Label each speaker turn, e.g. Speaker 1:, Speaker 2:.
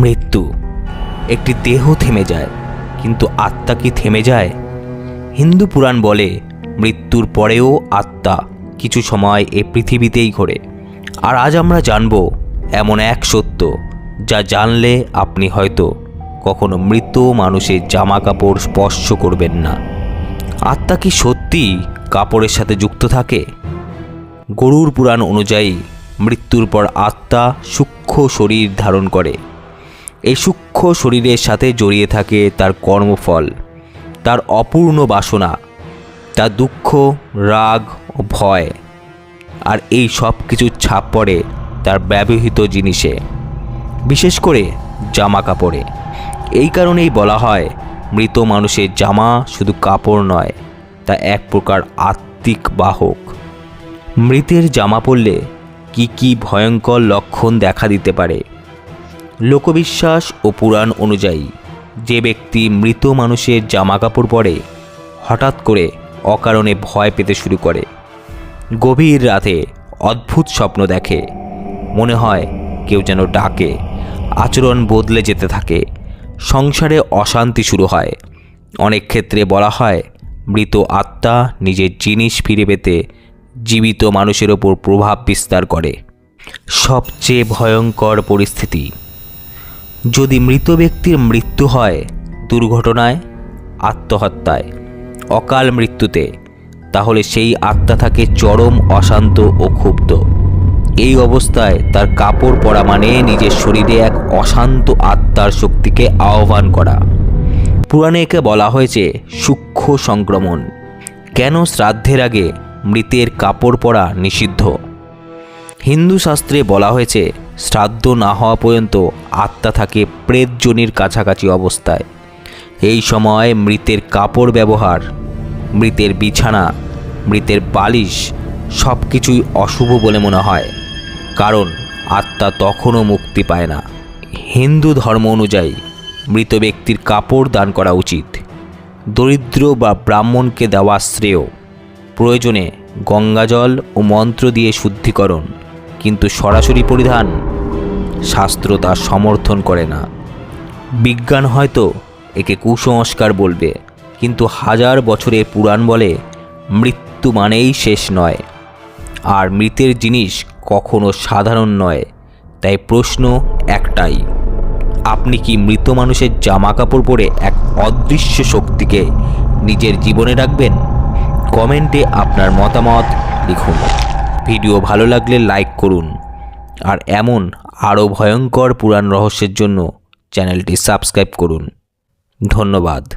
Speaker 1: মৃত্যু। একটি দেহ থেমে যায়, কিন্তু আত্মা কি থেমে যায়? হিন্দু পুরাণ বলে, মৃত্যুর পরেও আত্মা কিছু সময় এ পৃথিবীতেই ঘোরে। আর আজ আমরা জানব এমন এক সত্য, যা জানলে আপনি হয়তো কখনো মৃত মানুষের জামা কাপড় স্পর্শ করবেন না। আত্মা কি সত্যি কাপড়ের সাথে যুক্ত থাকে? গরুর পুরাণ অনুযায়ী, মৃত্যুর পর আত্মা সূক্ষ্ম শরীর ধারণ করে। এই সূক্ষ্ম শরীরের সাথে জড়িয়ে থাকে তার কর্মফল, তার অপূর্ণ বাসনা, তার দুঃখ, রাগ ও ভয়, আর এই সব কিছুর ছাপ পড়ে তার ব্যবহৃত জিনিসে, বিশেষ করে জামা কাপড়ে এই কারণেই বলা হয়, মৃত মানুষের জামা শুধু কাপড় নয়, তা এক প্রকার আত্মিক বাহক। মৃতের জামা পরলে কি কি ভয়ঙ্কর লক্ষণ দেখা দিতে পারে? লোকবিশ্বাস ও পুরাণ অনুযায়ী, যে ব্যক্তি মৃত মানুষের জামা কাপড় পরে, হঠাৎ করে অকারণে ভয় পেতে শুরু করে। গভীর রাতে অদ্ভুত স্বপ্ন দেখে। মনে হয় কেউ যেন ডাকে, আচরণ বদলে যেতে থাকে। সংসারে অশান্তি শুরু হয়। অনেক ক্ষেত্রে বলা হয়, মৃত আত্মা নিজের জিনিস ফিরে পেতে জীবিত মানুষের ওপর প্রভাব বিস্তার করে। সবচেয়ে ভয়ঙ্কর পরিস্থিতি যদি মৃত ব্যক্তির মৃত্যু হয়, দুর্ঘটনায়, আত্মহত্যায়, অকাল মৃত্যুতে, তাহলে সেই আত্মা থাকে চরম অশান্ত ও ক্ষুব্ধ। এই অবস্থায় তার কাপড় পরা মানে নিজের শরীরে এক অশান্ত আত্মার শক্তিকে আহ্বান করা। পুরাণে একে বলা হয়েছে সূক্ষ্ম সংক্রমণ। কেন শ্রাদ্ধের আগে মৃতের কাপড় পরা নিষিদ্ধ? হিন্দু শাস্ত্রে বলা হয়েছে শ্রাদ্ধ না হওয়া পর্যন্ত আত্মা থাকে প্রেতজনির কাছাকাছি অবস্থায়। এই সময় মৃতের কাপড় ব্যবহার, মৃতের বিছানা, মৃতের বালিশ সব কিছুই অশুভ বলে মনে হয়, কারণ আত্মা তখনও মুক্তি পায় না। হিন্দু ধর্ম অনুযায়ী মৃত ব্যক্তির কাপড় দান করা উচিত। দরিদ্র বা ব্রাহ্মণকে দেওয়া শ্রেয়। প্রয়োজনে গঙ্গাজল ও মন্ত্র দিয়ে শুদ্ধিকরণ, কিন্তু সরাসরি পরিধান শাস্ত্র তা সমর্থন করে না। বিজ্ঞান হয়তো একে কুসংস্কার বলবে, কিন্তু হাজার বছরের পুরাণ বলে মৃত্যু মানেই শেষ নয়। আর মৃতের জিনিস কখনো সাধারণ নয়, তাই প্রশ্ন একটাই, আপনি কি মৃত মানুষের জামা কাপড় পরে এক অদৃশ্য শক্তিকে নিজের জীবনে রাখবেন? কমেন্টে আপনার মতামত লিখুন। ভিডিও ভালো লাগলে লাইক করুন, আর এমন আরও ভয়ঙ্কর পুরাণ রহস্যের জন্য চ্যানেলটি সাবস্ক্রাইব করুন। ধন্যবাদ।